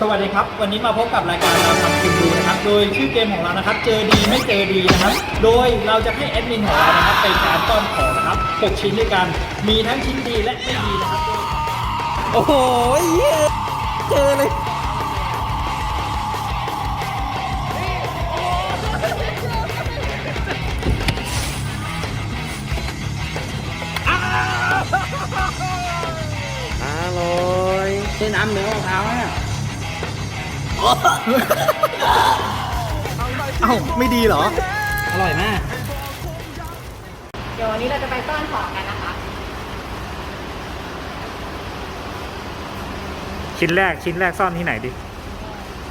สวัสดีครับ วันนี้มาพบกับรายการเราทำกินดูนะครับ โดยชื่อเกมของเรานะครับ เจอดีไม่เจอดีนะครับ โดยเราจะให้แอดมินของเรานะครับเป็นการต้อนของนะครับ6ชิ้นด้วยกัน มีทั้งชิ้นดีและไม่ดีนะครับโดยโอ้โหเหี้ยเจอเลยอร่อยใช้น้ำเนื้อมะพร้าวเนี่ย เอ้าไม่ดีเหรอ อร่อยมาก เดี๋ยววันนี้เราจะไปซ่อนของกันนะคะ ชิ้นแรกชิ้นแรกซ่อนที่ไหนดิ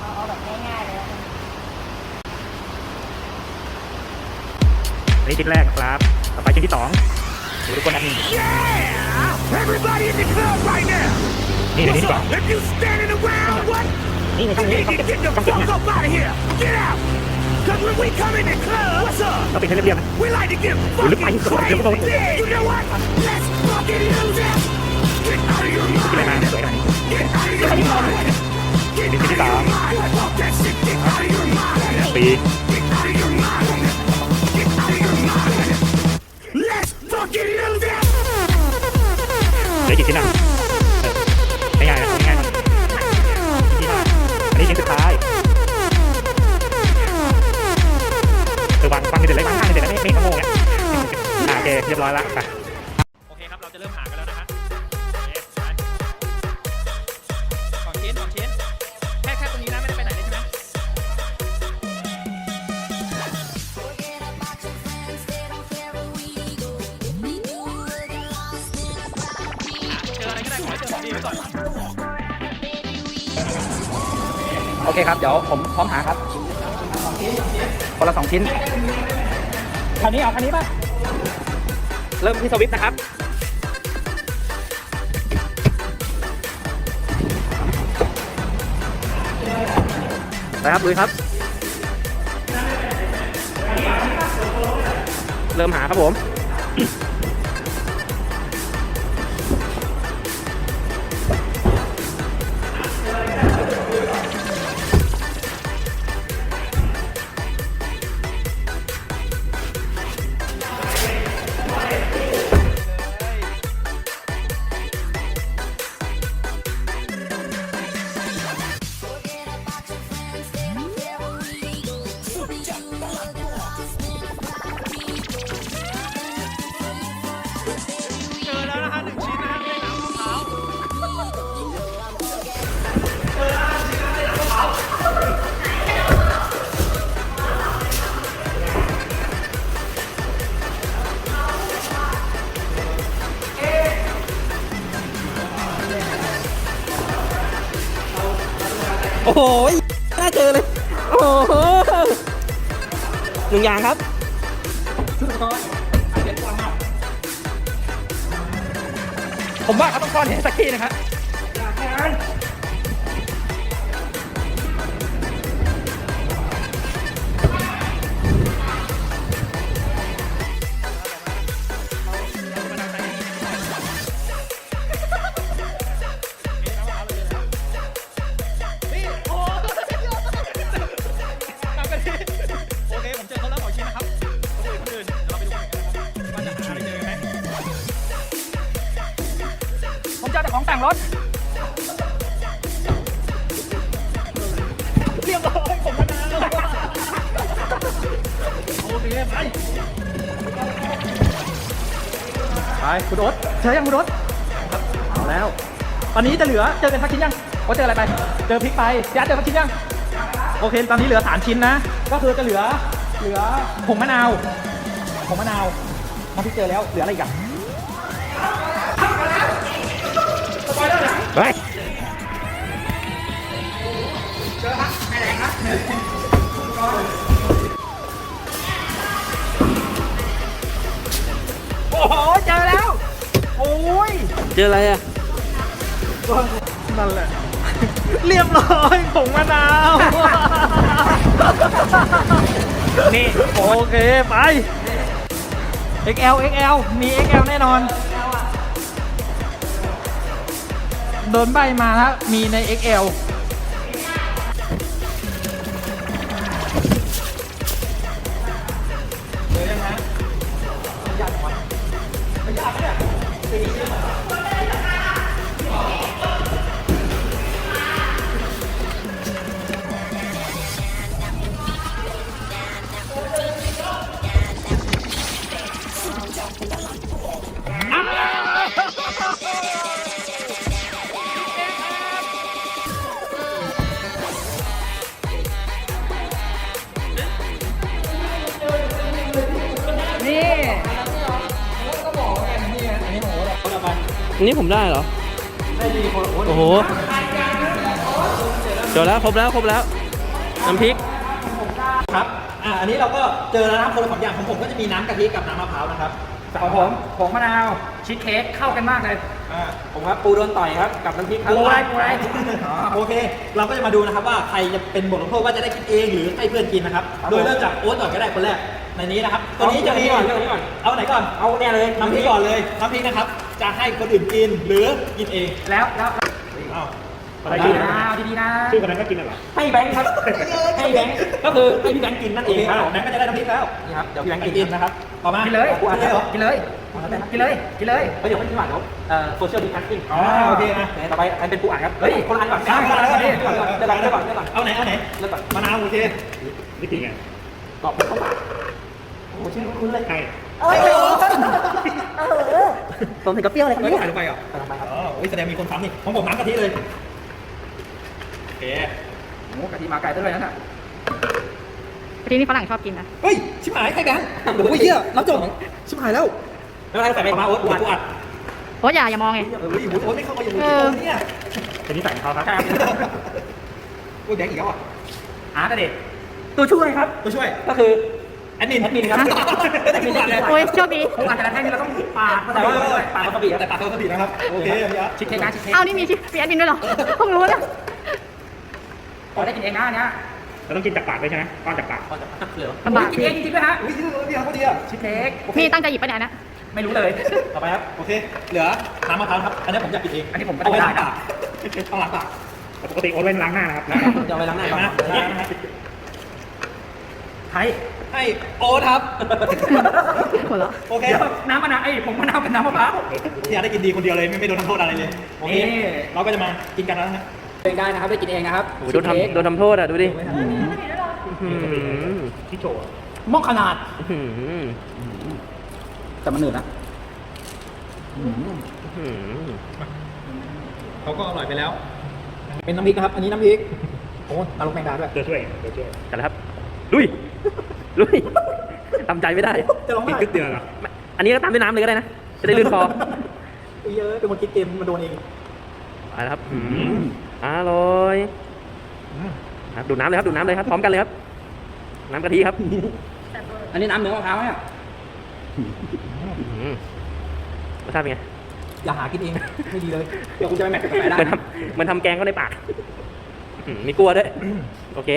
เอาเอาแบบง่ายๆเลยแล้วกันอันนี้ชิ้นแรกครับ ต่อไปชิ้นที่สองดูทุกคนนะนี่ Everybody in the club right now! นี่เดี๋ยวนี้ดีกว่า If you standing around, what? นี่ในช่องนี้ You ช่อง need เก็บ to get the ช่องเก็บ fuck เนี่ย up out of here! Get out! Cause when we come in the club, what's up? เราปิดให้เรียบๆนะ We like to get Look, I fucking used to like to crazy! go- เคเรียบร้อยละไปโอเคครับ เราจะเริ่มหากันแล้วนะฮะโอเคไปสองชิ้นสองชิ้นแค่แค่ตรงนี้นะไม่ได้ไปไหนเลยใช่ไหมเจออะไรก็ได้ขอให้เจอของดีไว้ก่อนโอเคครับ เดี๋ยวผมพร้อมหาครับคนละสองชิ้นคันนี้เอาคันนี้ป่ะ เริ่มที่สวิตช์นะครับ ไปครับลุยครับ เริ่มหาครับผม โอ้โหน่าเจอเลย โอ้โหหนึ่งอย่างครับผมว่าเขาต้องซ่อนเห็นสักที่นะครับ เจอแต่ของแต่งรถเรียบร้อยผมมาวโอเคไปไปคุณอ๊ตเจอยังคุณอ๊ตเอาแล้วตอนนี้จะเหลือเจอกันสักชิ้นยังโอ๊ตเจออะไรไป เจอพริกไปพี่อาร์ตเจอสักชิ้นยังโอเคตอนนี้เหลือสามชิ้นนะ ก็คือจะเหลือเหลือผงมะนาวผงมะนาวน้ำพริกเจอแล้วเหลืออะไรอีกอะ เฮ้ยโอ้โห เจอแล้ว โอ้ย เจออะไรอะ นั่นแหละ เรียบร้อยผงมะนาว นี่ โอเค ไป XL XL มี XL แน่นอน โดนใบมาแล้วมีใน XL อันนี้ผมได้เหรอ โอ้โหเจอแล้วครบแล้วครบแล้ว น้ำพริก ครับ อ่า อันนี้เราก็เจอแล้วนะครับคนละสองอย่างของผมก็จะมีน้ำกะทิกับน้ำมะพร้าวนะครับของผมผงมะนาวชีสเค้กเข้ากันมากเลย อ่า ผมครับปูโดนต่อยครับกับน้ำพริกครับปูไรปูไรโอเค เราก็จะมาดูนะครับว่าใครจะเป็นบทลงโทษว่าจะได้กินเองหรือให้เพื่อนกินนะครับโดยเริ่มจากโอ๊ตก่อนก็ได้คนแรก ในนี้นะครับ ตัวนี้จะมีเอาเรื่องนี้ก่อน เอาไหนก่อน เอาเนี่ยเลยน้ำพริกก่อนเลยน้ำพริกนะครับ จะให้คนอื่นกินหรือกินเอง แล้วแล้วอ้าวอะไรชื่ออ้าวดีๆนะ ชื่อคนนั้นก็กินน่ะเหรอ ให้แบงค์ครับ ให้แบงค์ก็คือให้พี่แบงค์กินนั่นโอเองเคคครัรับบผมแบงค์ก็จะได้น้ำพริกแล้วนี่ครับ เดี๋ยวพี่แบงค์กิกินนนะครับต่อมากินเลยกูอัดได้เหรอกินเลยกินเลย กินเลยเฮ้ยเดี๋ยวไม่กินหวานเดี๋ยวเอ่อโซเชียลดิสแทนซิ่งอ๋อโอเคนะต่อไปใครเป็นปูอัดครับ เฮ้ย คนละอันก่อนเอาคนละอันก่อนดิเอาเดี๋ยวก่อนเดี๋ยวก่อนเดี๋ยวก่อนเอาไหน เอาไหนเดี๋ยวก่อนมะนาวโอเคนี่กินไงกรอบเป็นข้า วหวานโอ้โหชื่อคุ้นเลยใช่ต้มถึงกับเปรี้ยวเลยครับไม่เนี่ยใส่ลงไปเหรอใส่ลงไปครับอ๋ออุ๊ยแสดงมีคนซ้ำนี่ของผมน้ำกะทิเลยโอเคโอ้โหกะทิมาไก่ต้นเลยนั่นน่ะที่นี่ฝรั่งชอบกินนะเฮ้ยชิบหายใครแบงค์โอ้ยเหี้ยรับจบชิบหายแล้วไม่เป็นไรใส่ไปต่อมาโอ๊ตปูกูอัอัดดโอ้ยอย่าอย่ามองไง เฮ้ยโอ๊ตไม่เข้ามาอย่างนี้เออ เนี่ยเป็นนิสัยของเขาครับกูแบงค์อีกแล้วอะอาร์ตเด็ดตัวช่วยครับตัวช่วยก็คือ แอดมินแอดมินครับแอดมินเลยโอ้ยโชคดีปูอัดแต่ละแท่งนี่เราต้องปาดภาษาว่าปาดวาซาบิครับแต่ปากเขาสตินะครับ โอเคพี่อาร์ตชิคเค้กนะชิคเค้กอ้าวนี่มีชิมีแอดมินด้วยเหรอเพิ่งรู้เนี่ยพอได้กินเองนะอันเนี้ยเราต้องกินจากปากด้วยใช่ไหมป้อนจากปากพอจะเหลือลำบากกินเองจริงๆด้วยฮะอุ้ยชื่อพี่อาร์ตเขาดีอะชิคเค้กนี่ตั้งใจหยิบไปไหนนะไม่รู้เลยต่อไปครับ โอเค เหลือน้ำมะพร้าวครับ อันนี้ผมอยากกินเอง อันนี้ผมก็เอาไว้ได้ล้างปากเอาล้างปากปกติโอ๊ตเว้นล้างหน้านะครับจะเอาไปล้างหน้าก่อนนะนะ ไทยให้โอ๊ตครับ หัวเราะโอเคเดี๋ยวน้ำมะนาวไอ้ยผงมะนาวเป็นน้ำมะพร้าวพี่อาร์ตได้กินดีคนเดียวเลยไม่ไม่โดนทำโทษอะไรเลยโอเคนี่ เราก็จะมากินกันแล้วนะฮะเองได้นะครับได้กินเองนะครับโอ้โหโดนทำโดนทำโทษอะดูดิอื้อหือที่โชว์อะหม้อขนาด อื้อหือแต่มันหนืดนะอื้อหือเขาก็อร่อยไปแล้วเป็นน้ำพริกนะครับ อันนี้น้ำพริกโอ้ตาลงแมงดาด้วยตัวช่วยตัวช่วยกันแล้วครับลุย ลุยทำใจไม่ได้จะร้องกินไห้กึ๊กเดียวเหรออันนี้ก็ตามด้วยน้ำเลยก็ได้นะจะได้ลื่นคออุ้ยเยอะเป็นคนคิดเกมมันโดนเองไปแล้วครับอื้อหืออร่อยครับดูดน้ำเลยครับดูดน้ำเลยครับพร้อมกันเลยครับ น้ำกะทิครับอันนี้น้ำเนื้อมะพร้าวเนี่ยอื้อหือรสชาติเป็นไงอย่าหากินเองไม่ดีเลยเดี๋ยวคุณจะไปแมทกับกาแฟได้มันนะทำมันทำแกงก็ในปากอื้อหือมีกลัวด้วยโอเค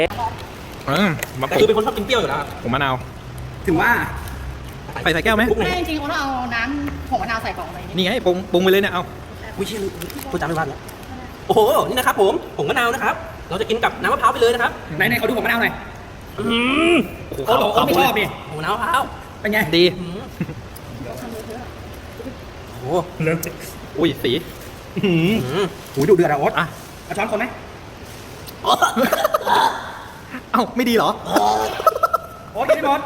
แต่คือเป็นคนชอบกินเปรี้ยวอยู่แล้วผมมะนาว ถึงว่า ใส่ใส่แก้วไหมไม่จริงๆโอ้ต้องเอาน้ำผงมะนาวใส่กล่องอะไรนี่นี่ไงปรุงปรุงไปเลยเนี่ยเอาอุ้ยเชี่ยคุณจำไม่วันแล้วโอ้โหนี่นะครับผมผงมะนาวนะครับ เราจะกินกับน้ำมะพร้าวไปเลยนะครับไหนไหนเขาดูผงมะนาวหน่อย อืมโอ้โหเขาไม่ชอบนี่ผงมะนาวมะพร้าวเป็นไงดีอืมโอ้โหเริ่มอุ้ยสีอืมหูดูเดือดอะโอ๊ตอะเอาช้อนคนไหม เอ้าไม่ดีเหรอ โอ๊ตกินไม่หมด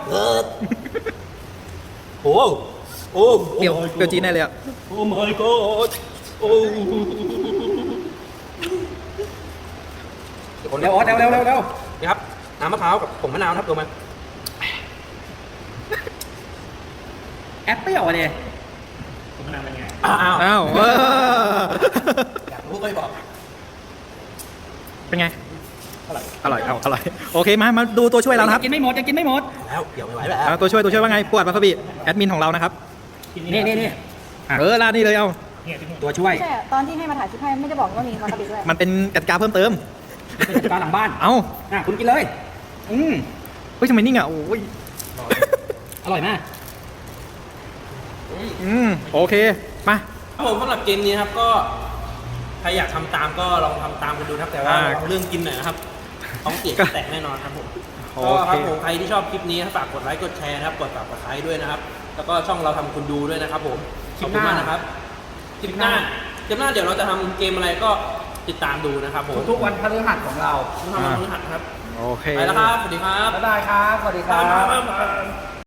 โอ้โอ้เปรี้ยวเปรี้ยวจีนแน่เลยอะ โอ้ my god โอ้เร็วโอ๊ตเร็วเร็วเร็วเร็วนี่ครับ น้ำมะพร้าวกับผงมะนาวครับตัวมันแอปเปิ้ลอะเนี่ยผมมะนาวเป็นไงอ้าวอ้าวเอออยากรู้ก็บอก เป็นไง อร่อยเอาอร่อยโอเคมามาดูตัวช่วยเรานะครับกินไม่หมดยังกินไม่หมดแล้วเดี๋ยวไม่ไหวแล้วเอาตัวช่วยตัวช่วยว่าไงปวดวาซาบิแอดมินของเรานะครับนี่นี่นี่เออราดนี่เลยเอาเนี่ยที่นู่นตัวช่วยใช่ตอนที่ให้มาถ่ายคลิปให้ไม่ได้บอกว่ามีวาซาบิด้วยมันเป็นกติกาเพิ่มเติมเป็นจัดการหลังบ้านเอ้าอะคุณกินเลยอืมเฮ้ยทำไมนิ่งอะโอ้ยอร่อยมากอืมโอเคมาครับผมสำหรับเกมนี้นะครับก็ใครอยากทำตามก็ลองทำตามกันดูนะครับแต่ว่าอ่าระวังเรื่องกินหน่อยนะครับ ท้องเสียก็แตกแน่นอนครับผมโอก็เคครับผมใครที่ชอบคลิปนี้นะครับฝากกดไลค์กดแชร์นะครับกด subscribe ด้วยนะครับ แล้วก็ช่องเราทำคุณดูด้วยนะครับ ผมคลิขอปบหคุณน้ามากนะครับคลิปหน้าคลิปหน้าเดี๋ยวเราจะทำเกมอะไรก็ติดตามดูนะครับผมทุกๆวันพฤหัสของเราทำมาพฤหัสครับโอเคไปแล้วครับสวัสดีครับบ๊ายบายครับสวัสดีครับบ๊ายบาย